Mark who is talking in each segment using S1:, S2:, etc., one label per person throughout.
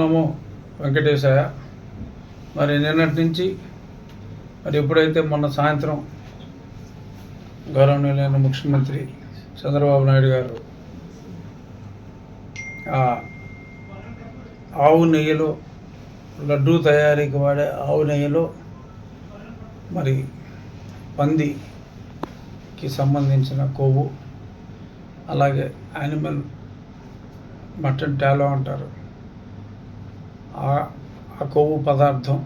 S1: నమో వెంకటేశాయ? మరి నిన్నటి నుంచి మరి ఎప్పుడైతే మొన్న సాయంత్రం గౌరవనీయులైన ముఖ్యమంత్రి చంద్రబాబు నాయుడు గారు ఆవు నెయ్యిలో లడ్డూ తయారీకి వాడే ఆవు నెయ్యిలో మరి పందికి సంబంధించిన కొవ్వు అలాగే యానిమల్ మటన్ టాలో అంటారు. ఆ- ఆ కొవ్వు పదార్థం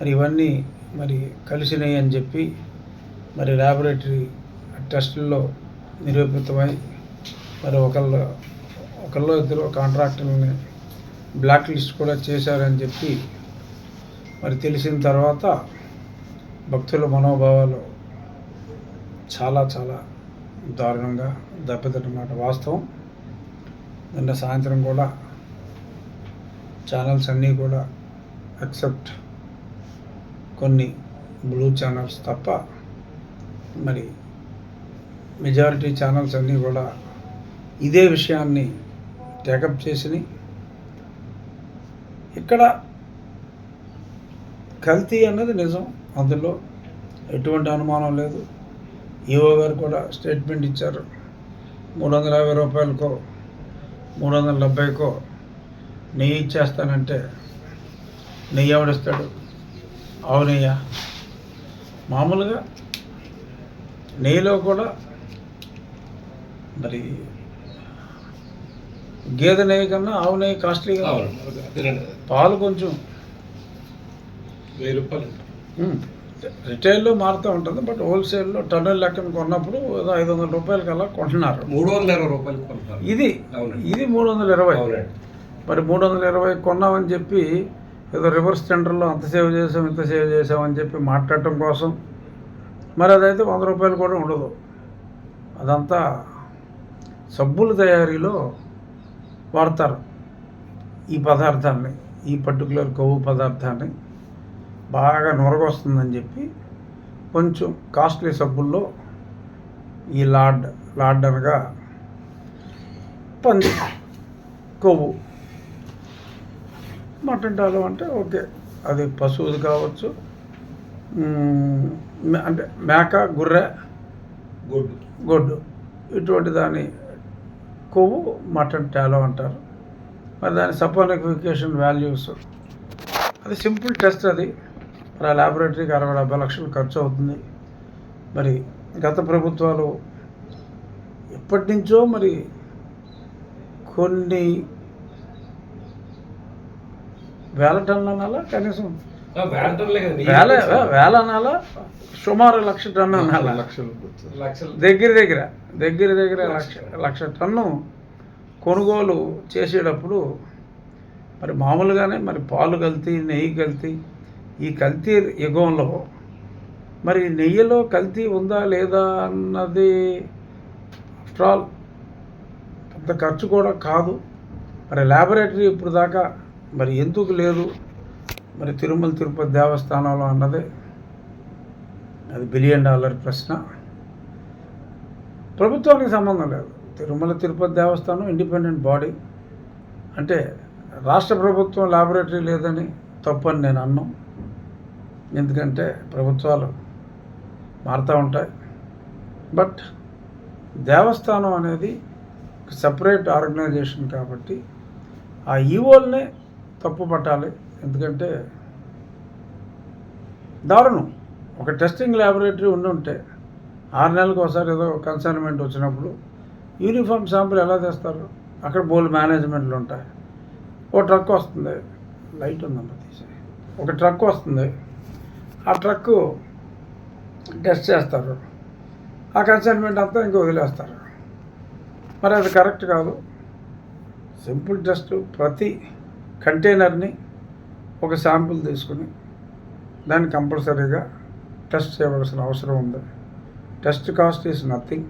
S1: మరి ఇవన్నీ మరి కలిసినాయి అని చెప్పి మరి ల్యాబొరేటరీ టెస్టుల్లో నిరూపితమై మరి ఒకళ్ళు ఒకళ్ళు ఇద్దరు కాంట్రాక్టర్ని బ్లాక్ లిస్ట్ కూడా చేశారని చెప్పి మరి తెలిసిన తర్వాత భక్తుల మనోభావాలు చాలా చాలా దారుణంగా దెబ్బతిన్నమాట వాస్తవం. నిన్న సాయంత్రం కూడా ఛానల్స్ అన్నీ కూడా ఎక్సెప్ట్ కొన్ని బ్లూ ఛానల్స్ తప్ప మరి మెజారిటీ ఛానల్స్ అన్నీ కూడా ఇదే విషయాన్ని టేకప్ చేసి ఇక్కడ కల్తీ అన్నది నిజం. అందులో ఎటువంటి అనుమానం లేదు. ఈఓ గారు కూడా స్టేట్మెంట్ ఇచ్చారు. మూడు వందల యాభై రూపాయలకో మూడు వందల డెబ్బైకో నెయ్యి ఇచ్చేస్తానంటే నెయ్యి ఎవడిస్తాడు? ఆవు నెయ్య? మామూలుగా నెయ్యిలో కూడా మరి గేదె నెయ్యి కన్నా ఆవు నెయ్యి కాస్ట్లీగా పాలు కొంచెం
S2: వెయ్యి రూపాయలు.
S1: రిటైల్లో మారుతూ ఉంటుంది బట్ హోల్సేల్లో టన్నుల లెక్కన కొన్నప్పుడు ఐదు వందల రూపాయలకి అలా కొంటున్నారు.
S2: మూడు వందల ఇరవై రూపాయలు కొంటారు
S1: ఇది ఇది మూడు వందల ఇరవై. మరి మూడు వందల ఇరవై కొన్నామని చెప్పి ఏదో రివర్స్ టెండర్లో అంత సేవ్ చేసాం ఇంత సేవ్ చేసామని చెప్పి మాట్లాడటం కోసం. మరి అదైతే వంద రూపాయలు కూడా ఉండదు. అదంతా సబ్బుల తయారీలో వాడతారు ఈ పదార్థాన్ని ఈ పర్టికులర్ కొవ్వు పదార్థాన్ని. బాగా నొరగొస్తుందని చెప్పి కొంచెం కాస్ట్లీ సబ్బుల్లో ఈ లాడ్ లాడ్ అనగా పంది కొవ్వు. మటన్ టాలో అంటే ఓకే. అది పశువుది కావచ్చు. అంటే మేక గుర్రె
S2: గుడ్
S1: గొడ్డు. ఇటువంటి దాని కొవ్వు మటన్ టాలో అంటారు. మరి దాని సపోనిఫికేషన్ వాల్యూస్. అది సింపుల్ టెస్ట్ అది. మరి ఆ ల్యాబొరేటరీకి అరవై డెబ్బై లక్షలు ఖర్చు అవుతుంది. మరి గత ప్రభుత్వాలు ఎప్పటి నుంచో మరి కొన్ని వేల టన్నుల అనాలా కనీసం వేల. వేల అనాలా సుమారు లక్ష టన్ను అనాలా
S2: లక్షలు
S1: దగ్గర దగ్గర దగ్గర దగ్గర లక్ష లక్ష టన్ను కొనుగోలు చేసేటప్పుడు మరి మామూలుగానే మరి పాలు కల్తీ నెయ్యి కల్తీ ఈ కల్తీ యుగంలో మరి నెయ్యిలో కల్తీ ఉందా లేదా అన్నది ఆఫ్టర్ ఆల్ పెద్ద ఖర్చు కూడా కాదు. మరి ల్యాబొరేటరీ ఇప్పుడు దాకా మరి ఎందుకు లేదు? మరి తిరుమల తిరుపతి దేవస్థానంలో అన్నదే అది బిలియన్ డాలర్ ప్రశ్న. ప్రభుత్వానికి సంబంధం లేదు. తిరుమల తిరుపతి దేవస్థానం ఇండిపెండెంట్ బాడీ. అంటే రాష్ట్ర ప్రభుత్వం లాబొరేటరీ లేదని తప్పని నేను అన్నాం. ఎందుకంటే ప్రభుత్వాలు మారుతూ ఉంటాయి. బట్ దేవస్థానం అనేది సపరేట్ ఆర్గనైజేషన్ కాబట్టి ఆ ఈవోల్నే తప్పు పట్టాలి. ఎందుకంటే దారుణం. ఒక టెస్టింగ్ ల్యాబొరేటరీ ఉండి ఉంటే ఆరు నెలలకు ఒకసారి ఏదో కన్సైన్మెంట్ వచ్చినప్పుడు యూనిఫామ్ శాంపుల్ ఎలా తెస్తారు? అక్కడ బోల్ మేనేజ్మెంట్లు ఉంటాయి. ఓ ట్రక్ వస్తుంది. లైట్ ఉందమ్మా తీసే. ఒక ట్రక్ వస్తుంది. ఆ ట్రక్ టెస్ట్ చేస్తారు. ఆ కన్సైన్మెంట్ అంతా ఇంకా వదిలేస్తారు. మరి అది కరెక్ట్ కాదు. సింపుల్ టెస్ట్ ప్రతి కంటైనర్ని ఒక శాంపుల్ తీసుకుని దాన్ని కంపల్సరీగా టెస్ట్ చేయవలసిన అవసరం ఉంది. Test cost is nothing.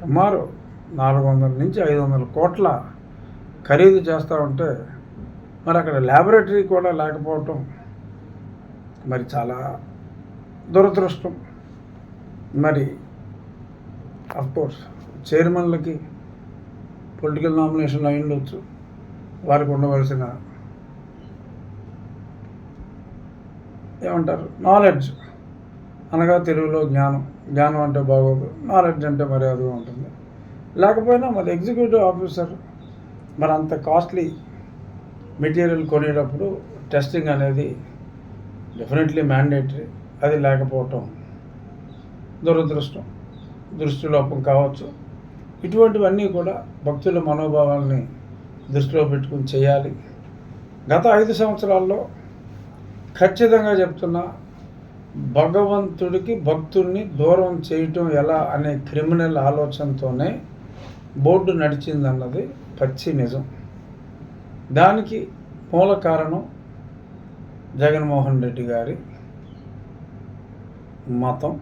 S1: సుమారు నాలుగు వందల నుంచి ఐదు వందల కోట్ల ఖరీదు చేస్తూ ఉంటే మరి అక్కడ ల్యాబొరేటరీ కూడా లేకపోవటం మరి చాలా దురదృష్టం. మరి కోర్స్ చైర్మన్లకి పొలిటికల్ నామినేషన్ అయి ఉండొచ్చు. వారికి ఉండవలసిన ఏమంటారు? నాలెడ్జ్ అనగా తెలుగులో జ్ఞానం. జ్ఞానం అంటే బాగోదు నాలెడ్జ్ అంటే మర్యాదగా ఉంటుంది. లేకపోయినా మరి ఎగ్జిక్యూటివ్ ఆఫీసర్ మరి అంత కాస్ట్లీ మెటీరియల్ కొనేటప్పుడు టెస్టింగ్ అనేది డెఫినెట్లీ మ్యాండేటరీ అది లేకపోవటం దురదృష్టం. దృష్టిలోపం కావచ్చు. ఇటువంటివన్నీ కూడా భక్తుల మనోభావాల్ని దృష్టిలో పెట్టుకుని చేయాలి. గత ఐదు సంవత్సరాల్లో ఖచ్చితంగా చెప్తున్నా భగవంతుడికి భక్తుడిని దూరం చేయటం ఎలా అనే క్రిమినల్ ఆలోచనతోనే బోర్డు నడిచిందన్నది పచ్చి నిజం. దానికి మూల కారణం జగన్మోహన్ రెడ్డి గారి మతం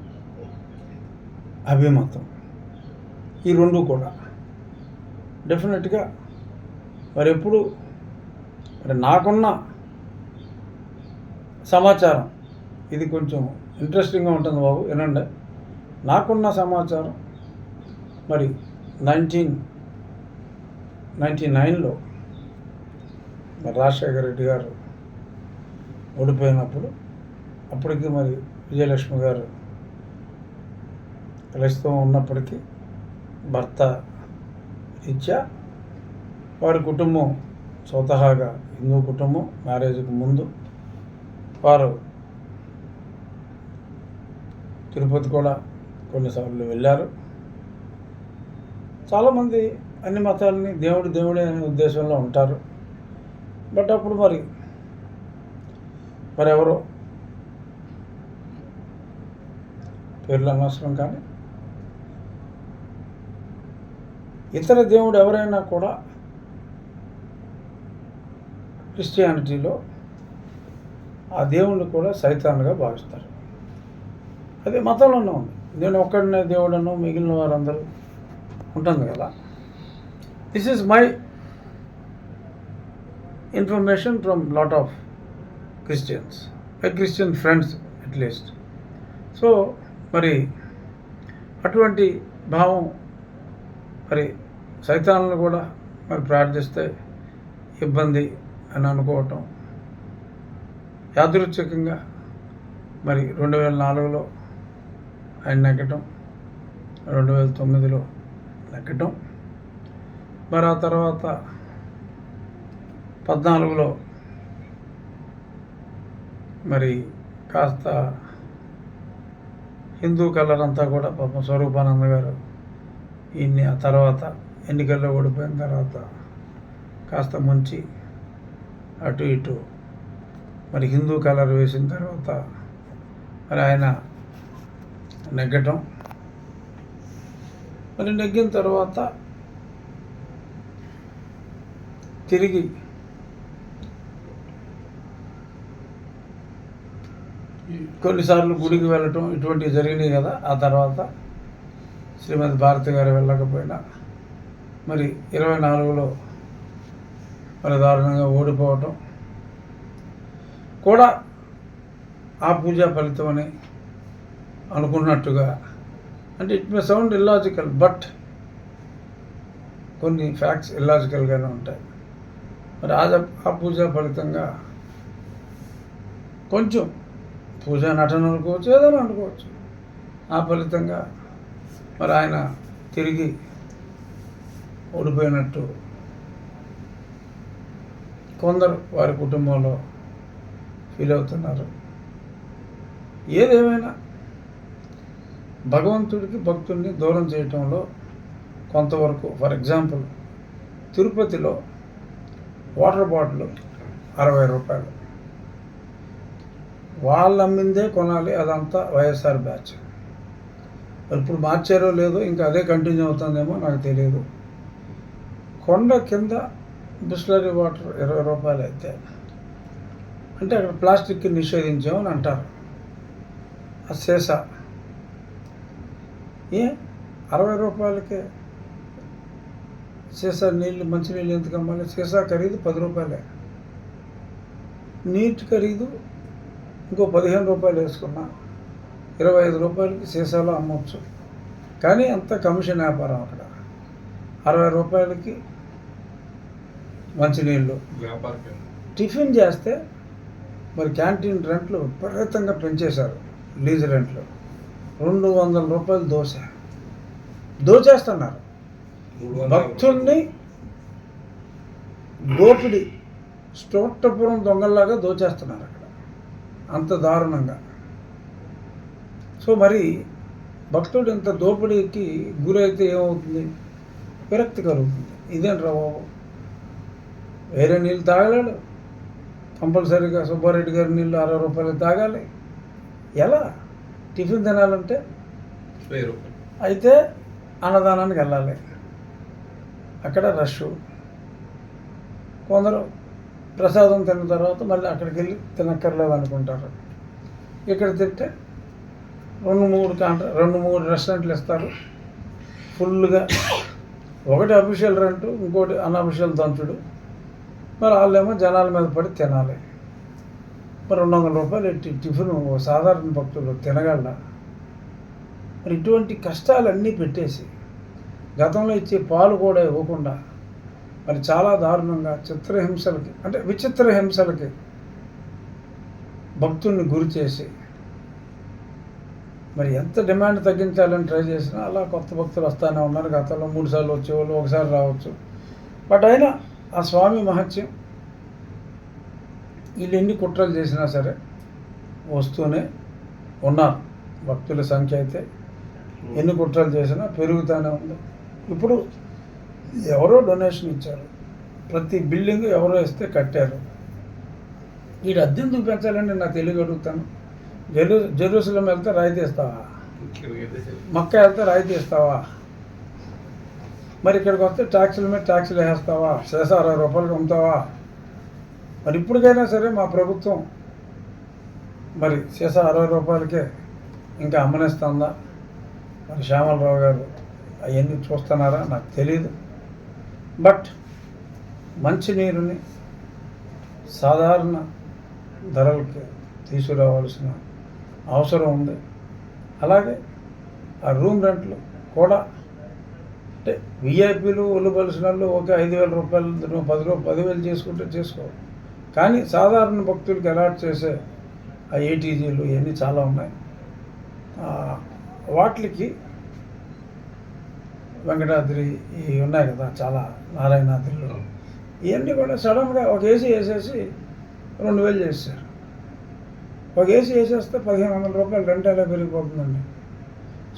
S1: అభిమతం. ఈ రెండు కూడా. డెఫినెట్గా మరి ఎప్పుడు మరి నాకున్న సమాచారం. ఇది కొంచెం ఇంట్రెస్టింగ్గా ఉంటుంది బాబు వినండి. నాకున్న సమాచారం మరి నైన్టీన్ నైంటీ నైన్లో మరి రాజశేఖర రెడ్డి గారు ఓడిపోయినప్పుడు అప్పటికి మరి విజయలక్ష్మి గారు ప్రస్తుతం ఉన్నప్పటికీ భర్త రీత్యా వారి కుటుంబం స్వతహాగా హిందూ కుటుంబం మ్యారేజ్కి ముందు వారు తిరుపతి కూడా కొన్నిసార్లు వెళ్ళారు. చాలామంది అన్ని మతాలని దేవుడు దేవుడే అనే ఉద్దేశంలో ఉంటారు. బట్ అప్పుడు మరి మరి ఎవరో పేర్లు అనవసరం కానీ ఇతర దేవుడు ఎవరైనా కూడా క్రిస్టియానిటీలో ఆ దేవుణ్ణి కూడా సైతాన్గా భావిస్తారు. అదే మతంలోనే ఉంది. నేను ఒక్కడనే దేవుడను మిగిలిన వారందరూ ఉంటుంది కదా. This is my information from lot of Christians my Christian friends at least so మరి అటువంటి భావం మరి సైతాన్లు కూడా మరి ప్రార్థిస్తే ఇబ్బంది అని అనుకోవటం. యాదృచ్ఛికంగా మరి రెండు వేల నాలుగులో ఆయన నెగ్గటం రెండు వేల తొమ్మిదిలో నెగ్గటం. మరి ఆ తర్వాత పద్నాలుగులో మరి కాస్త హిందూ కలర్ అంతా కూడా పాపం స్వరూపానంద గారు ఈయన్ని ఆ తర్వాత ఎన్నికల్లో ఓడిపోయిన తర్వాత కాస్త ముంచి అటు ఇటు. మరి హిందూ కలర్ వేసిన తర్వాత మరి ఆయన నెగ్గటం. మరి నెగ్గిన తర్వాత తిరిగి కొన్నిసార్లు గుడికి వెళ్ళటం ఇటువంటివి జరిగినాయి కదా ఆ తర్వాత శ్రీమతి భారతి గారు వెళ్ళకపోయినా. మరి ఇరవై నాలుగులో మరి దారుణంగా ఓడిపోవటం. కూడా ఆ పూజా ఫలితం అని అనుకున్నట్టుగా అంటే it may sound illogical but కొన్ని ఫ్యాక్ట్స్ ఇల్లాజికల్గానే ఉంటాయి. మరి ఆ ఆ పూజా ఫలితంగా కొంచెం పూజా నటన అనుకోవచ్చు ఏదైనా అనుకోవచ్చు. ఆ ఫలితంగా మరి ఆయన తిరిగి ఓడిపోయినట్టు కొందరు వారి కుటుంబంలో ఫీల్ అవుతున్నారు. ఏదేమైనా భగవంతుడికి భక్తుడిని దూరం చేయటంలో కొంతవరకు ఫర్ ఎగ్జాంపుల్ తిరుపతిలో వాటర్ బాటిల్ అరవై రూపాయలు. వాళ్ళు అమ్మిందే కొనాలి అదంతా వైఎస్ఆర్ బ్యాచ్. ఇప్పుడు మార్చారో లేదో ఇంకా అదే కంటిన్యూ అవుతుందేమో నాకు తెలియదు. కొండ కింద బిస్లరీ వాటర్ ఇరవై రూపాయలు అయితే. అంటే అక్కడ ప్లాస్టిక్కి నిషేధించామని అంటారు. ఆ సీసా. ఏ? అరవై రూపాయలకే సీసా నీళ్ళు మంచినీళ్ళు ఎందుకు అమ్మాలి? సీసా ఖరీదు పది రూపాయలే. నీట్ ఖరీదు ఇంకో పదిహేను రూపాయలు వేసుకున్నా ఇరవై ఐదు రూపాయలకి సీసాలో అమ్మవచ్చు కానీ అంత కమిషన్ వ్యాపారం అక్కడ. అరవై రూపాయలకి మంచినీళ్ళు. టిఫిన్ చేస్తే మరి క్యాంటీన్ రెంట్లు విపరీతంగా పెంచేశారు లీజ్ రెంట్లు. రెండు వందల రూపాయలు దోశ. దోచేస్తున్నారు. భక్తుల్ని దోపిడి స్టోట్టపురం దొంగల్లాగా దోచేస్తున్నారు అక్కడ. అంత దారుణంగా. సో మరి భక్తుడు ఇంత దోపిడీకి గురైతే ఏమవుతుంది? విరక్తి కలుగుతుంది. ఇదేంట్రా బాబు? వేరే నీళ్ళు తాగలేడు. కంపల్సరీగా సుబ్బారెడ్డి గారి నీళ్ళు అరవై రూపాయలు తాగాలి. ఎలా? టిఫిన్ తినాలంటే? అయితే అన్నదానానికి వెళ్ళాలి. అక్కడ రష్. కొందరు ప్రసాదం తిన్న తర్వాత మళ్ళీ అక్కడికి వెళ్ళి తినక్కర్లేదు అనుకుంటారు. ఇక్కడ తింటే రెండు మూడు కాంట రెండు మూడు రెస్టారెంట్లు ఇస్తారు. ఫుల్గా ఒకటి అఫీషియల్ రెంట్ ఇంకోటి అన్అఫీషియల్ దంచుడు మరి వాళ్ళేమో జనాల మీద పడి తినాలి. మరి రెండు వందల రూపాయలు ఎట్టి టిఫిన్ ఓ సాధారణ భక్తులు తినగలరా? మరి ఇటువంటి కష్టాలన్నీ పెట్టేసి గతంలో ఇచ్చే పాలు కూడా ఇవ్వకుండా మరి చాలా దారుణంగా చిత్రహింసలకి అంటే విచిత్ర హింసలకి భక్తుల్ని గురి చేసి మరి ఎంత డిమాండ్ తగ్గించాలని ట్రై చేసినా అలా కొత్త భక్తులు వస్తూనే ఉన్నారు. గతంలో మూడు సార్లు వచ్చేవాళ్ళు ఒకసారి రావచ్చు. బట్ అయినా ఆ స్వామి మహత్యం వీళ్ళు ఎన్ని కుట్రలు చేసినా సరే వస్తూనే ఉన్నారు. భక్తుల సంఖ్య అయితే ఎన్ని కుట్రలు చేసినా పెరుగుతూనే ఉంది. ఇప్పుడు ఎవరో డొనేషన్ ఇచ్చారు. ప్రతి బిల్డింగ్ ఎవరో ఇస్తే కట్టారు. వీడు అద్దెందుకు పెంచాలని నా తెలుగు అడుగుతాను. జెరూ జెరూసలం వెళ్తే రాయితీ ఇస్తావా మక్క వెళ్తే రాయితీ ఇస్తావా మరి ఇక్కడికి వస్తే ట్యాక్సుల మీద ట్యాక్సులు వేస్తావా? శేష అరవై రూపాయలు అమ్ముతావా? మరి ఇప్పటికైనా సరే మా ప్రభుత్వం మరి శేష అరవై రూపాయలకే ఇంకా అమ్మనేస్తుందా? మరి శ్యామలరావు గారు అవన్నీ చూస్తున్నారా? నాకు తెలియదు బట్ మంచినీరుని సాధారణ ధరలకి తీసుకురావాల్సిన అవసరం ఉంది. అలాగే ఆ రూమ్ రెంట్లు కూడా అంటే విఐపీలు ఒళ్ళు పలిసిన వాళ్ళు ఒక ఐదు వేల రూపాయలు నువ్వు పది రూపాయలు పదివేలు చేసుకుంటే చేసుకో. కానీ సాధారణ భక్తులకి అలాట్ చేసే ఆ ఏటీజీలు ఇవన్నీ చాలా ఉన్నాయి. వాటికి వెంకటాద్రి ఇవి ఉన్నాయి కదా చాలా నారాయణాద్రిలో. ఇవన్నీ కూడా సడన్గా ఒక ఏసీ వేసేసి రెండు వేలు చేశారు ఒక ఏసీ వేసేస్తే పదిహేను వందల రూపాయలు రెంట్ ఎలా పెరిగిపోతుందండి?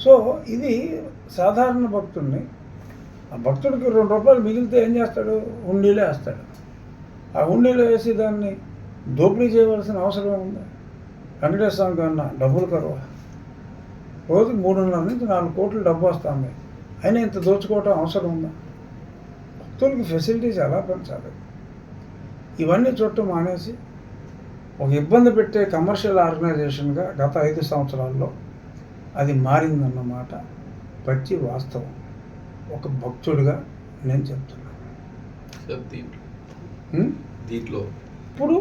S1: సో ఇది సాధారణ భక్తుడిని ఆ భక్తుడికి రెండు రూపాయలు మిగిలితే ఏం చేస్తాడు? హుండీలో వేస్తాడు. ఆ ఉండీలో వేసి దాన్ని దోపిడీ చేయవలసిన అవసరం ఉంది వెంకటేశ్వర స్వామికి అన్న డబ్బులు కరువ. రోజు మూడున్నర నుంచి నాలుగు కోట్లు డబ్బు వస్తుంది. అయినా ఇంత దోచుకోవటం అవసరం ఉందా? భక్తులకి ఫెసిలిటీస్ ఎలా పెంచాలి? ఇవన్నీ చూడటం మానేసి ఒక ఇబ్బంది పెట్టే కమర్షియల్ ఆర్గనైజేషన్గా గత ఐదు సంవత్సరాల్లో అది మారిందన్నమాట. పచ్చి వాస్తవం. ఒక భక్తుడిగా నేను చెప్తున్నాను
S2: దీంట్లో? దీంట్లో.
S1: ఇప్పుడు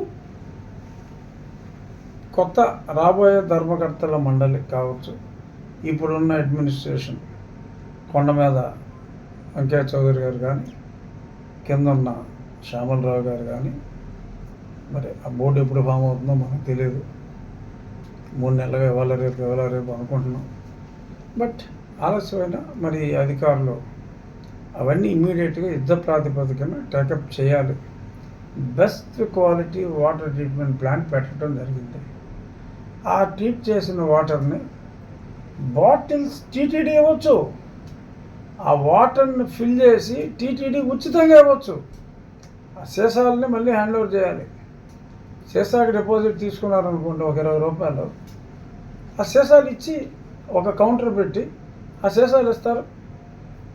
S1: కొత్త రాబోయే ధర్మకర్తల మండలి కావచ్చు. ఇప్పుడున్న అడ్మినిస్ట్రేషన్ కొండ మీద వెంకయ్య చౌదరి గారు కానీ కింద ఉన్న శ్యామలరావు గారు కానీ మరి ఆ బోర్డు ఎప్పుడు ఫామ్ అవుతుందో మనకు తెలియదు మూడు నెలలుగా ఇవాళ రేపు ఇవాళ రేపు అనుకుంటున్నాం. బట్ ఆలస్యమైన మరి అధికారులు అవన్నీ ఇమీడియట్గా యుద్ధ ప్రాతిపదికన టేకప్ చేయాలి. Best quality water treatment plant పెట్టడం జరిగింది. ఆ ట్రీట్ చేసిన వాటర్ని బాటిల్స్ టీటీడీ ఇవ్వచ్చు. ఆ వాటర్ని ఫిల్ చేసి టీటీడీ ఉచితంగా ఇవ్వచ్చు. ఆ సీసాలని మళ్ళీ హ్యాండ్ ఓవర్ చేయాలి. సీసాకి డిపాజిట్ తీసుకున్నారనుకోండి ఒక ఇరవై రూపాయలు. ఆ సీసాలు ఇచ్చి ఒక కౌంటర్ పెట్టి ఆ సీసాలు ఇస్తారు.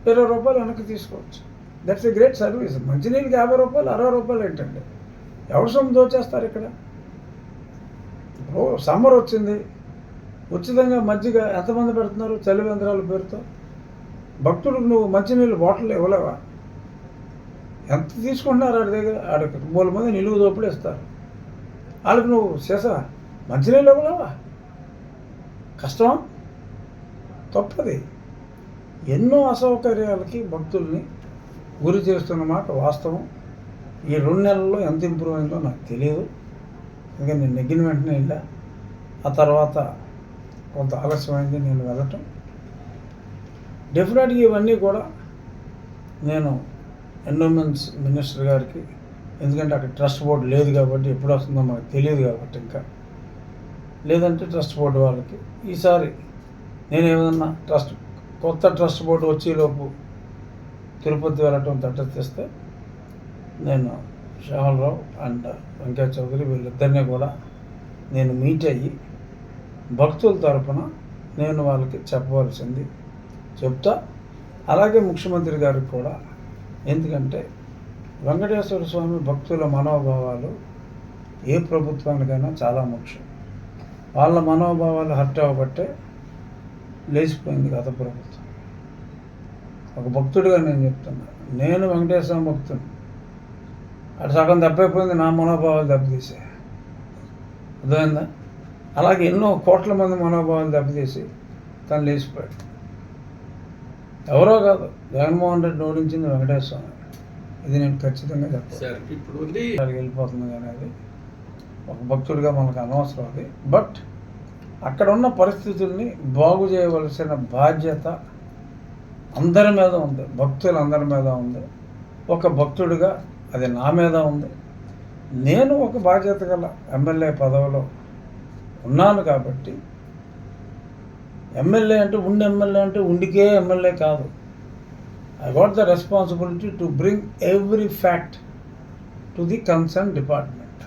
S1: ఇరవై రూపాయలు వెనక్కి తీసుకోవచ్చు. దట్స్ ఎ గ్రేట్ సర్వీస్ మంచినీళ్ళకి యాభై రూపాయలు అరవై రూపాయలు ఏంటండి? ఎవరు సొమ్ము దోచేస్తారు ఇక్కడ? ఇప్పుడు సమ్మర్ వచ్చింది. ఉచితంగా మజ్జిగ ఎంతమంది పెడుతున్నారు? చలివేంద్రాల పేరుతో. భక్తులకు నువ్వు మంచినీళ్ళు బాటిల్ ఇవ్వలేవా? ఎంత తీసుకుంటున్నారు ఆడి దగ్గర? ఆడ మూడు మంది నిలువు దోపిడీ ఇస్తారు. వాళ్ళకి నువ్వు శేష మంచినీళ్ళు ఇవ్వలేవా? కష్టం? తప్పది. ఎన్నో అసౌకర్యాలకి భక్తుల్ని గురి చేస్తున్న మాట వాస్తవం. ఈ రెండు నెలల్లో ఎంత ఇంప్రూవ్ అయిందో నాకు తెలియదు. ఇంకా నేను నెగ్గిన వెంటనే వెళ్ళా. ఆ తర్వాత కొంత ఆలస్యమైంది నేను వెళ్ళటం. డెఫినెట్గా ఇవన్నీ కూడా నేను ఎండోమెంట్స్ మినిస్టర్ గారికి ఎందుకంటే అక్కడ ట్రస్ట్ బోర్డు లేదు కాబట్టి ఎప్పుడు వస్తుందో మనకు తెలియదు కాబట్టి ఇంకా. లేదంటే ట్రస్ట్ బోర్డు వాళ్ళకి ఈసారి నేను ఏమైనా ట్రస్ట్ కొత్త ట్రస్ట్ బోర్డు వచ్చేలోపు తిరుపతి వెళ్ళటం తటస్థిస్తే నేను శ్యామలరావు అండ్ వెంకయ్య చౌదరి వీళ్ళిద్దరినీ కూడా నేను మీట్ అయ్యి భక్తుల తరపున నేను వాళ్ళకి చెప్పవలసింది చెప్తా. అలాగే ముఖ్యమంత్రి గారికి కూడా ఎందుకంటే వెంకటేశ్వర స్వామి భక్తుల మనోభావాలు ఏ ప్రభుత్వానికైనా చాలా ముఖ్యం. వాళ్ళ మనోభావాలు హర్ట్ అవ్వబట్టే లేచిపోయింది గత ప్రభుత్వం. ఒక భక్తుడిగా నేను చెప్తున్నా. నేను వెంకటేశ్వర భక్తుని అటు సగం దెబ్బైపోయింది నా మనోభావాలు దెబ్బతీసే అర్థమైందా? అలాగే ఎన్నో కోట్ల మంది మనోభావాలు దెబ్బతీసి తను లేచిపోయాడు. ఎవరో కాదు జగన్మోహన్ రెడ్డి ఓడించింది వెంకటేశ్వర. ఇది నేను ఖచ్చితంగా చెప్పాను
S2: సార్ ఇప్పుడు
S1: వెళ్ళిపోతుంది కానీ అది ఒక భక్తుడిగా మనకు అనవసరం అది. బట్ అక్కడ ఉన్న పరిస్థితుల్ని బాగు చేయవలసిన బాధ్యత అందరి మీద ఉంది. భక్తులందరి మీద ఉంది. ఒక భక్తుడిగా అది నా మీద ఉంది. నేను ఒక బాధ్యత గల ఎమ్మెల్యే పదవిలో ఉన్నాను కాబట్టి ఎమ్మెల్యే అంటే ఉండి ఎమ్మెల్యే అంటే ఉండికే ఎమ్మెల్యే కాదు. I got the responsibility to bring every fact to the concern department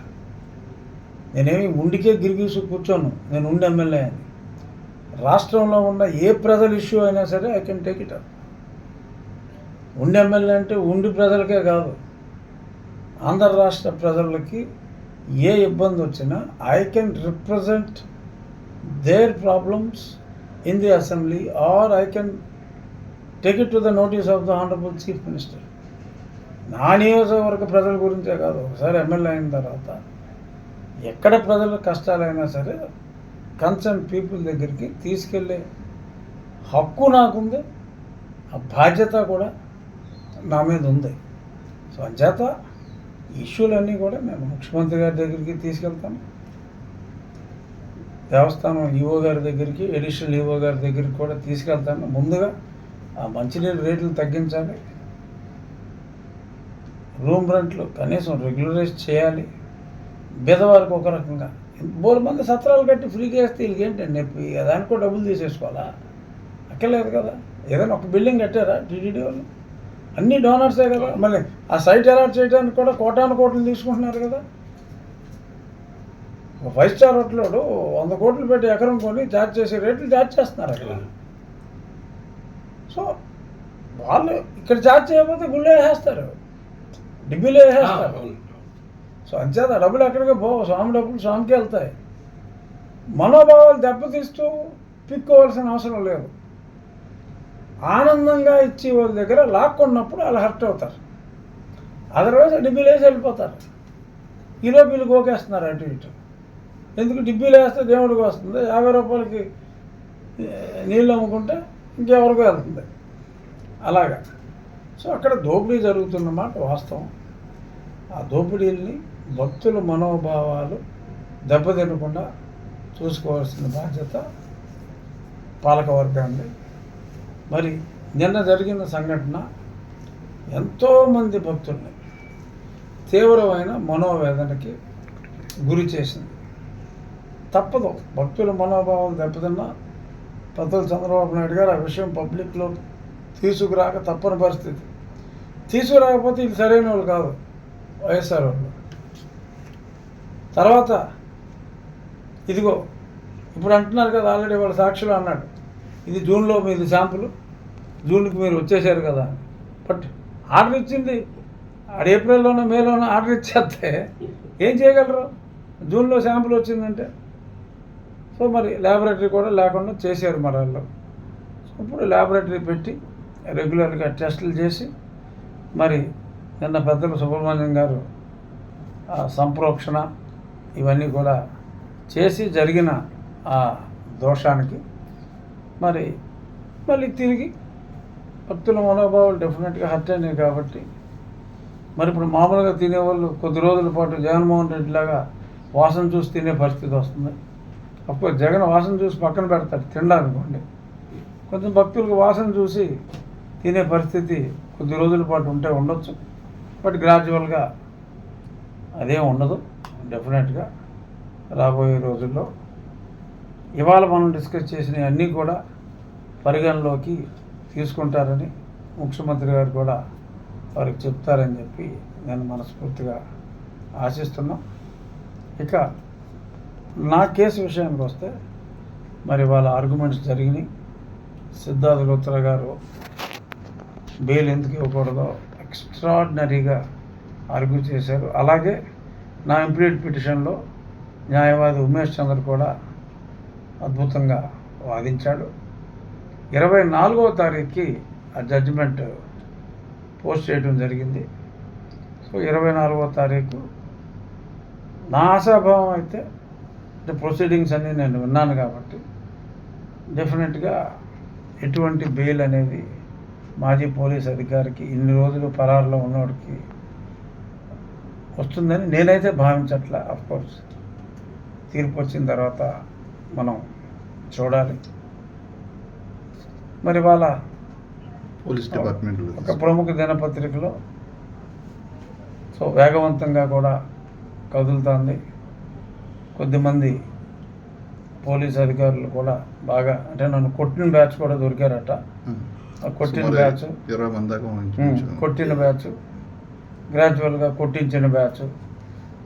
S1: నేనేమి ఉండికే గిరిగీసి కూర్చోను. నేను ఉండి ఎమ్మెల్యే అని. రాష్ట్రంలో ఉన్న ఏ ప్రజల ఇష్యూ అయినా సరే I can take it up Undi MLA అంటే ఉండి ప్రజలకే కాదు. ఆంధ్ర రాష్ట్ర ప్రజలకి ఏ ఇబ్బంది వచ్చినా I can represent their problems in the assembly or I can take it to the notice of the honourable chief minister నా నియోజకవర్గ ప్రజల గురించే కాదు. ఒకసారి ఎమ్మెల్యే అయిన తర్వాత ఎక్కడ ప్రజల కష్టాలైనా సరే కన్సర్న్ పీపుల్ దగ్గరికి తీసుకెళ్ళే హక్కు నాకుంది. ఆ బాధ్యత కూడా నా మీద ఉంది. సో అంచేత ఇష్యూలన్నీ కూడా మేము ముఖ్యమంత్రి గారి దగ్గరికి తీసుకెళ్తాము దేవస్థానం ఈవో గారి దగ్గరికి ఎడిషనల్ ఈవో గారి దగ్గరికి కూడా తీసుకెళ్తాను ముందుగా ఆ మంచినీరు రేట్లు తగ్గించాలి. రూమ్ రెంట్లు కనీసం రెగ్యులరైజ్ చేయాలి. బీదవారికి ఒక రకంగా. బోల్ మంది సత్రాలు కట్టి ఫ్రీగా వేస్తే వీళ్ళకి ఏంటండి నొప్పి? దానికి కూడా డబ్బులు తీసేసుకోవాలా? అక్కర్లేదు కదా. ఏదైనా ఒక బిల్డింగ్ కట్టారా టీటీడీ వాళ్ళు? అన్ని డోనర్సే కదా. మళ్ళీ ఆ సైట్ అలాట్ చేయడానికి కూడా కోటాను కోట్లు తీసుకుంటున్నారు కదా. ఫైవ్ స్టార్ హోటలోడు వంద కోట్లు పెట్టి ఎకరం కొని ఛార్జ్ చేసే రేట్లు ఛార్జ్ చేస్తున్నారు అక్కడ. సో వాళ్ళు ఇక్కడ ఛార్జ్ చేయకపోతే గుళ్ళో వేసేస్తారు. డిబ్బీలో వేసేస్తారు. సో అంచేత డబ్బులు ఎక్కడికి పోవు. స్వామి డబ్బులు స్వామికి వెళ్తాయి. మనోభావాలు దెబ్బతీస్తూ పిక్కోవాల్సిన అవసరం లేదు. ఆనందంగా ఇచ్చి వాళ్ళ దగ్గర లాక్కున్నప్పుడు వాళ్ళు హర్ట్ అవుతారు. అదర్వైజ్ డిబ్బీలేసి వెళ్ళిపోతారు. ఈలో బిల్లు గోకేస్తున్నారు అటు ఇటు. ఎందుకు డిబ్బీలు వేస్తే దేవుడికి వస్తుంది. యాభై రూపాయలకి నీళ్ళు అమ్ముకుంటే ఇంకెవరికో వెళ్తుంది. అలాగా. సో అక్కడ దోపిడీ జరుగుతున్నమాట వాస్తవం. ఆ దోపిడీల్ని భక్తుల మనోభావాలు దెబ్బతినకుండా చూసుకోవాల్సిన బాధ్యత పాలకవర్గాన్ని మరి నిన్న జరిగిన సంఘటన ఎంతోమంది భక్తుల్ని తీవ్రమైన మనోవేదనకి గురి చేసింది. తప్పదు. భక్తుల మనోభావం దెబ్బతిన్నా పెద్దలు చంద్రబాబు నాయుడు గారు ఆ విషయం పబ్లిక్లో తీసుకురాక తప్పని పరిస్థితి. తీసుకురాకపోతే ఇది సరైన వాళ్ళు కాదు వైఎస్ఆర్ వాళ్ళు. తర్వాత ఇదిగో ఇప్పుడు అంటున్నారు కదా ఆల్రెడీ వాళ్ళ సాక్షులు అన్నాడు. ఇది జూన్లో మీది శాంపులు. జూన్కి మీరు వచ్చేసారు కదా. బట్ ఆర్డర్ ఇచ్చింది. ఆడ ఏప్రిల్లోనో మేలోనో ఆర్డర్ ఇచ్చేస్తే ఏం చేయగలరు? జూన్లో శాంపుల్ వచ్చిందంటే. సో మరి ల్యాబొరేటరీ కూడా లేకుండా చేశారు మరి వాళ్ళు. ఇప్పుడు ల్యాబొరేటరీ పెట్టి రెగ్యులర్గా టెస్టులు చేసి మరి నిన్న పెద్దలు సుబ్రహ్మణ్యం గారు సంప్రోక్షణ ఇవన్నీ కూడా చేసి జరిగిన ఆ దోషానికి మరి మళ్ళీ తిరిగి భక్తుల మనోభావాలు డెఫినెట్గా హర్ట్ అయినాయి కాబట్టి. మరి ఇప్పుడు మామూలుగా తినేవాళ్ళు కొద్ది రోజుల పాటు జగన్మోహన్ రెడ్డి లాగా వాసన చూసి తినే పరిస్థితి వస్తుంది. అప్పుడు జగన్ వాసన చూసి పక్కన పెడతారు తినడానుకోండి. కొంచెం భక్తులకు వాసన చూసి తినే పరిస్థితి కొద్ది రోజుల పాటు ఉంటే ఉండొచ్చు. బట్ గ్రాడ్యువల్గా అదే ఉండదు డెఫినెట్గా. రాబోయే రోజుల్లో ఇవాళ మనం డిస్కస్ చేసినవి అన్నీ కూడా పరిగణలోకి తీసుకుంటారని ముఖ్యమంత్రి గారు కూడా వారికి చెప్తారని చెప్పి నేను మనస్ఫూర్తిగా ఆశిస్తున్నాం. ఇక నా కేసు విషయానికి వస్తే మరి వాళ్ళ ఆర్గ్యుమెంట్స్ జరిగినాయి. సిద్ధార్థ లూత్రా గారు బెయిల్ ఎందుకు ఇవ్వకూడదో ఎక్స్ట్రాడినరీగా ఆర్గ్యూ చేశారు. అలాగే నా ఇంప్లీట్ పిటిషన్లో న్యాయవాది ఉమేష్ చంద్ర కూడా అద్భుతంగా వాదించాడు. ఇరవై నాలుగవ తారీఖుకి ఆ జడ్జిమెంట్ పోస్ట్ చేయడం జరిగింది. సో ఇరవై నాలుగవ తారీఖు నా ఆశాభావం అయితే అంటే ప్రొసీడింగ్స్ అన్నీ నేను విన్నాను కాబట్టి డెఫినెట్గా ఎటువంటి బెయిల్ అనేది మాజీ పోలీస్ అధికారికి ఇన్ని రోజులు పరారులో ఉన్నవాడికి వస్తుందని నేనైతే భావించట్ల. కోర్స్ తీర్పు వచ్చిన తర్వాత మనం చూడాలి. మరి వాళ్ళ
S3: పోలీస్ డిపార్ట్మెంట్
S1: ఒక ప్రముఖ దినపత్రికలో సో వేగవంతంగా కూడా కదులుతోంది. కొద్దిమంది పోలీస్ అధికారులు కూడా బాగా అంటే నన్ను కొట్టిన బ్యాచ్ కూడా దొరికారట. కొట్టిన బ్యాచ్
S3: ఇరవై మంది దాకా
S1: ఉమ్,
S3: ఉంచు.
S1: కొట్టిన బ్యాచ్. గ్రాడ్యువల్గా కొట్టించిన బ్యాచ్.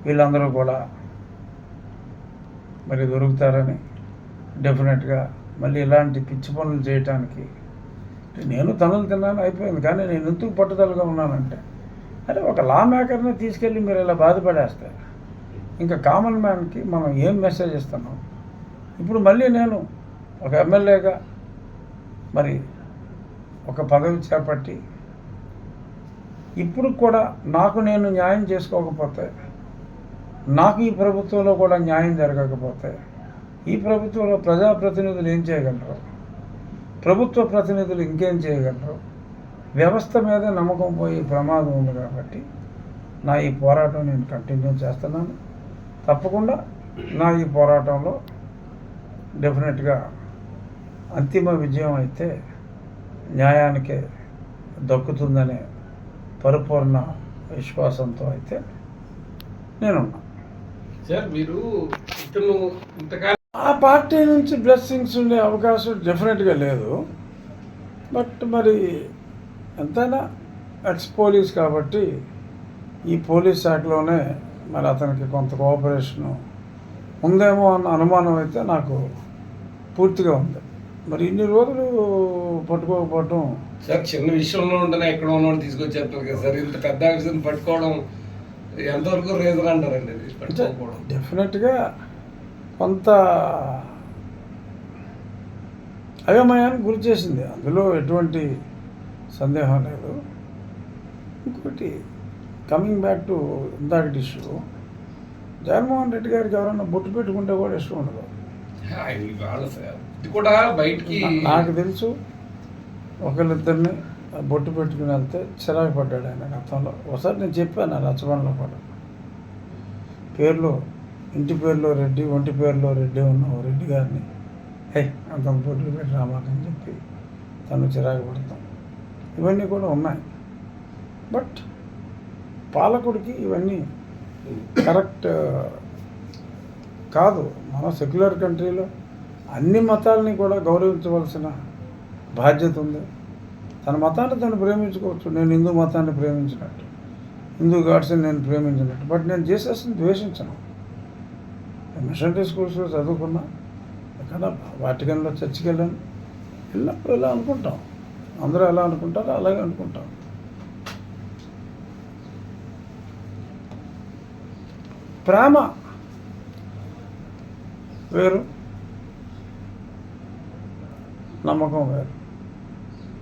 S1: వీళ్ళందరూ కూడా మరి దొరుకుతారని డెఫినెట్గా మళ్ళీ ఇలాంటి పిచ్చి పనులు చేయటానికి. నేను తనులు తిన్నాను అయిపోయింది. కానీ నేను ఎందుకు పట్టుదలగా ఉన్నానంటే అరే ఒక లా మేకర్ని తీసుకెళ్ళి మీరు ఇలా బాధపడేస్తే ఇంకా కామన్ మ్యాన్కి మనం ఏం మెసేజ్ ఇస్తున్నాం? ఇప్పుడు మళ్ళీ నేను ఒక ఎమ్మెల్యేగా మరి ఒక పదవి చేపట్టి ఇప్పుడు కూడా నాకు నేను న్యాయం చేసుకోకపోతే నాకు ఈ ప్రభుత్వంలో కూడా న్యాయం జరగకపోతే ఈ ప్రభుత్వంలో ప్రజాప్రతినిధులు ఏం చేయగలరు? ప్రభుత్వ ప్రతినిధులు ఇంకేం చేయగలరు? వ్యవస్థ మీద నమ్మకం పోయే ప్రమాదం ఉంది కాబట్టి నా ఈ పోరాటం నేను కంటిన్యూ చేస్తున్నాను. తప్పకుండా నా ఈ పోరాటంలో డెఫినెట్గా అంతిమ విజయం అయితే న్యాయానికే దక్కుతుందనే పరిపూర్ణ విశ్వాసంతో అయితే నేనున్నా.
S2: సార్ మీరు ఇతను ఇంతకాలం
S1: ఆ పార్టీ నుంచి బ్లెస్సింగ్స్ ఉండే అవకాశం డెఫినెట్గా లేదు. బట్ మరి ఎంతైనా ఎక్స్ పోలీస్ కాబట్టి ఈ పోలీస్ శాఖలోనే మరి అతనికి కొంత కోఆపరేషను ఉందేమో అన్న అనుమానం అయితే నాకు పూర్తిగా ఉంది. మరి ఇన్ని రోజులు పట్టుకోకపోవటం
S2: సార్ చిన్న విషయంలో ఉంటేనే ఎక్కడ ఉన్నవాడు తీసుకొచ్చేస్తారు కదా సార్. ఇంత పెద్ద ఆఫీసర్ని పట్టుకోవడం ఎంతవరకు రీజన్ అంటారండి?
S1: డెఫినెట్గా కొంత అయోమయానికి గురి చేసింది. అందులో ఎటువంటి సందేహం లేదు. ఇంకోటి కమింగ్ బ్యాక్ టు ఇందాకటి ఇష్యూ జగన్మోహన్ రెడ్డి గారికి ఎవరైనా బొట్టు పెట్టుకుంటే కూడా ఇష్టం ఉండదు.
S2: కూడా బయటికి
S1: నాకు తెలుసు. ఒకళ్ళిద్దరిని బొట్టు పెట్టుకుని వెళ్తే చిరాకు పడ్డాడు ఆయన గతంలో. ఒకసారి నేను చెప్పాను ఆ రచ్చబండలో కూడా పేర్లో ఇంటి పేరులో రెడ్డి ఒంటి పేరులో రెడ్డి ఉన్న ఓ రెడ్డి గారిని హే అంత బొట్లు పెట్టి రామాకని చెప్పి తను చిరాకు పడతాం. ఇవన్నీ కూడా ఉన్నాయి. బట్ పాలకుడికి ఇవన్నీ కరెక్ట్ కాదు. మన సెక్యులర్ కంట్రీలో అన్ని మతాలని కూడా గౌరవించవలసిన బాధ్యత ఉంది. తన మతాన్ని తను ప్రేమించుకోవచ్చు. నేను హిందూ మతాన్ని ప్రేమించినట్టు హిందూ గాడ్స్ని నేను ప్రేమించినట్టు. బట్ నేను జీసస్ని ద్వేషించను. మిషనరీ స్కూల్స్లో చదువుకున్నా ఎక్కడ వాటికంలో చర్చికి వెళ్ళాను వెళ్ళినప్పుడు ఇలా అనుకుంటాం. అందరూ ఎలా అనుకుంటారో అలాగే అనుకుంటాం. ప్రేమ వేరు నమ్మకం వేరు.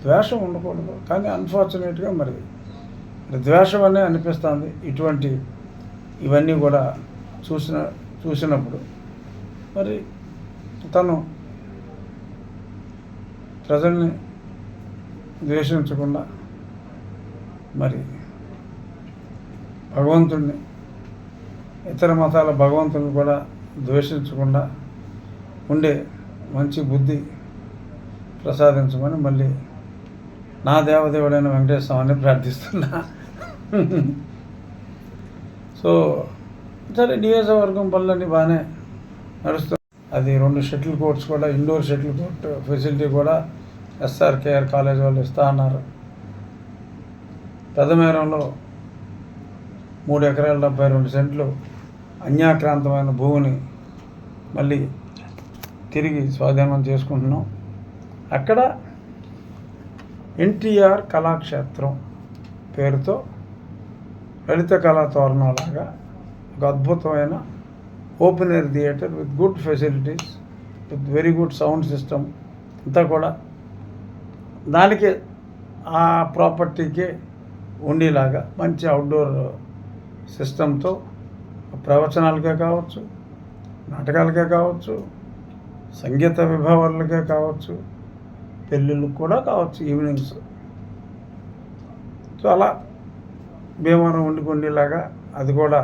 S1: ద్వేషం ఉండకూడదు కానీ అన్ఫార్చునేట్గా మరి ద్వేషం అనే అనిపిస్తుంది. ఇటువంటి ఇవన్నీ కూడా చూసిన చూసినప్పుడు. మరి తను ప్రజల్ని ద్వేషించకుండా మరి భగవంతుడిని ఇతర మతాల భగవంతుని కూడా ద్వేషించకుండా ఉండే మంచి బుద్ధి ప్రసాదించమని మళ్ళీ నా దేవదేవుడైన వెంకటేశ్వర స్వామిని ప్రార్థిస్తున్నా. సో సరే నియోజకవర్గం పనులన్నీ బాగానే నడుస్తుంది అది రెండు షటిల్ కోర్ట్స్ కూడా ఇండోర్ షటిల్ కోర్ట్ ఫెసిలిటీ కూడా ఎస్ఆర్కేఆర్ కాలేజ్ వాళ్ళు ఇస్తా అన్నారు. పెదమేరంలో మూడు ఎకరాల డెబ్బై రెండు సెంట్లు అన్యాక్రాంతమైన భూమిని మళ్ళీ తిరిగి స్వాధీనం చేసుకుంటున్నాం. అక్కడ ఎన్టీఆర్ కళాక్షేత్రం పేరుతో లలిత కళా తోరణంలాగా ఒక అద్భుతమైన open air theatre with good facilities with very good sound system అంతా కూడా దానికి ఆ ప్రాపర్టీకే ఉండేలాగా మంచి అవుట్డోర్ సిస్టంతో ప్రవచనాలకే కావచ్చు నాటకాలకే కావచ్చు సంగీత విభావాలకే కావచ్చు పెళ్ళిళ్ళు కూడా కావచ్చు ఈవినింగ్స్ సో అలా భీమవరం వండుకుండేలాగా అది కూడా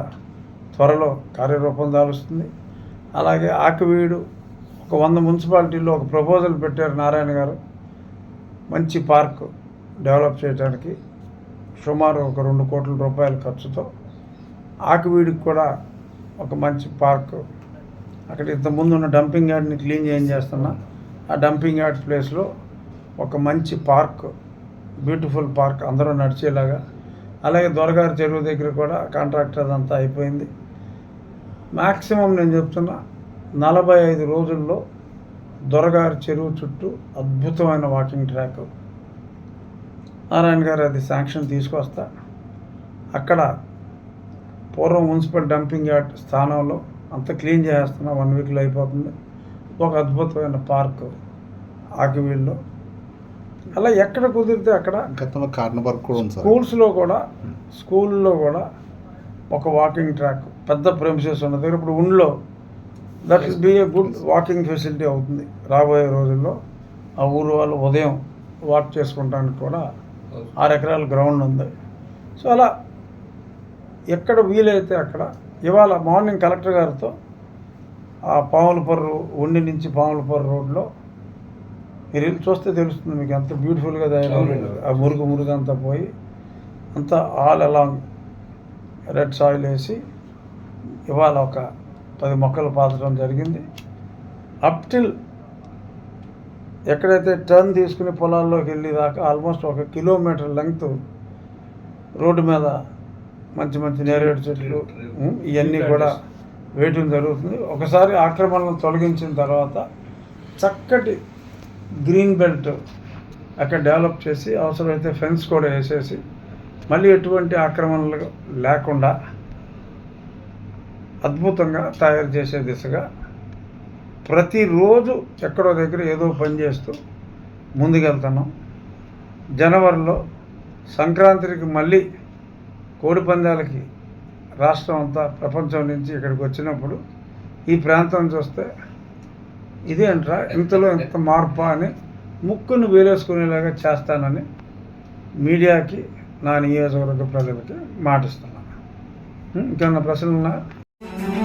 S1: త్వరలో కార్యరూపం దాలుస్తుంది. అలాగే ఆకువీడు ఒక వంద మున్సిపాలిటీల్లో ఒక ప్రపోజల్ పెట్టారు నారాయణ గారు. మంచి పార్క్ డెవలప్ చేయడానికి సుమారు ఒక రెండు కోట్ల రూపాయల ఖర్చుతో ఆకువీడికి కూడా ఒక మంచి పార్క్ అక్కడ ఇంతకుముందు ఉన్న డంపింగ్ యార్డ్ని క్లీన్ చేంజ్ చేస్తున్నా. ఆ డంపింగ్ యార్డ్ ప్లేస్లో ఒక మంచి పార్క్ బ్యూటిఫుల్ పార్క్ అందరూ నడిచేలాగా. అలాగే దొరగారు చెరువు దగ్గర కూడా కాంట్రాక్టర్ అంతా అయిపోయింది. మ్యాక్సిమం నేను చెప్తున్నా నలభై ఐదు రోజుల్లో దొరగారి చెరువు చుట్టూ అద్భుతమైన వాకింగ్ ట్రాక్. నారాయణ గారు అది శాంక్షన్ తీసుకొస్తా. అక్కడ పూర్వం మున్సిపల్ డంపింగ్ యార్డ్ స్థానంలో అంత క్లీన్ చేస్తున్నా వన్ వీక్లో అయిపోతుంది. ఒక అద్భుతమైన పార్క్ ఆకివీల్లో అలా ఎక్కడ కుదిరితే అక్కడ
S3: గతంలో కార్న పార్క్ కూడా ఉంది సార్.
S1: స్కూల్స్లో కూడా స్కూల్లో కూడా ఒక వాకింగ్ ట్రాక్. పెద్ద ప్రెమిసెస్ ఉన్న దగ్గర ఇప్పుడు ఉండ్లో. That will be a good walking facility అవుతుంది. రాబోయే రోజుల్లో ఆ ఊరు వాళ్ళు ఉదయం వాక్ చేసుకోవడానికి కూడా ఆరు ఎకరాల గ్రౌండ్ ఉంది. సో అలా ఎక్కడ వీలైతే అక్కడ ఇవాళ మార్నింగ్ కలెక్టర్ గారితో ఆ పాములపర్రు ఉండి నుంచి పాములపర్రు రోడ్లో మీరు చూస్తే తెలుస్తుంది మీకు ఎంత బ్యూటిఫుల్గా తయారైంది
S2: అవునండి.
S1: ఆ మురుగు మురుగు అంతా పోయి అంతా ఆల్ అలాంగ్ రెడ్ సాయిల్ వేసి ఇవాళ ఒక పది మొక్కలు పాతడం జరిగింది. అప్ టిల్ ఎక్కడైతే టర్న్ తీసుకుని పొలాల్లోకి వెళ్ళి దాకా ఆల్మోస్ట్ ఒక కిలోమీటర్ లెంగ్త్ రోడ్డు మీద మంచి మంచి నేరేడు చెట్లు ఇవన్నీ కూడా వేయటం జరుగుతుంది. ఒకసారి ఆక్రమణను తొలగించిన తర్వాత చక్కటి గ్రీన్ బెల్ట్ అక్కడ డెవలప్ చేసి అవసరమైతే ఫెన్స్ కూడా వేసేసి మళ్ళీ ఎటువంటి ఆక్రమణలు లేకుండా అద్భుతంగా తయారు చేసే దిశగా ప్రతిరోజు ఎక్కడో దగ్గర ఏదో పని చేస్తూ ముందుకెళ్తున్నాం. జనవరిలో సంక్రాంతికి మళ్ళీ కోడి పందాలకి రాష్ట్రం అంతా ప్రపంచం నుంచి ఇక్కడికి వచ్చినప్పుడు ఈ ప్రాంతం చూస్తే ఇదేంట్రా ఇంతలో ఇంత మార్పా అని ముక్కును వేలేసుకునేలాగా చేస్తానని మీడియాకి నా నియోజకవర్గ ప్రజలకి మాటిస్తున్నాను. ఇంకేమన్నా ప్రశ్నలు ఉన్నాయా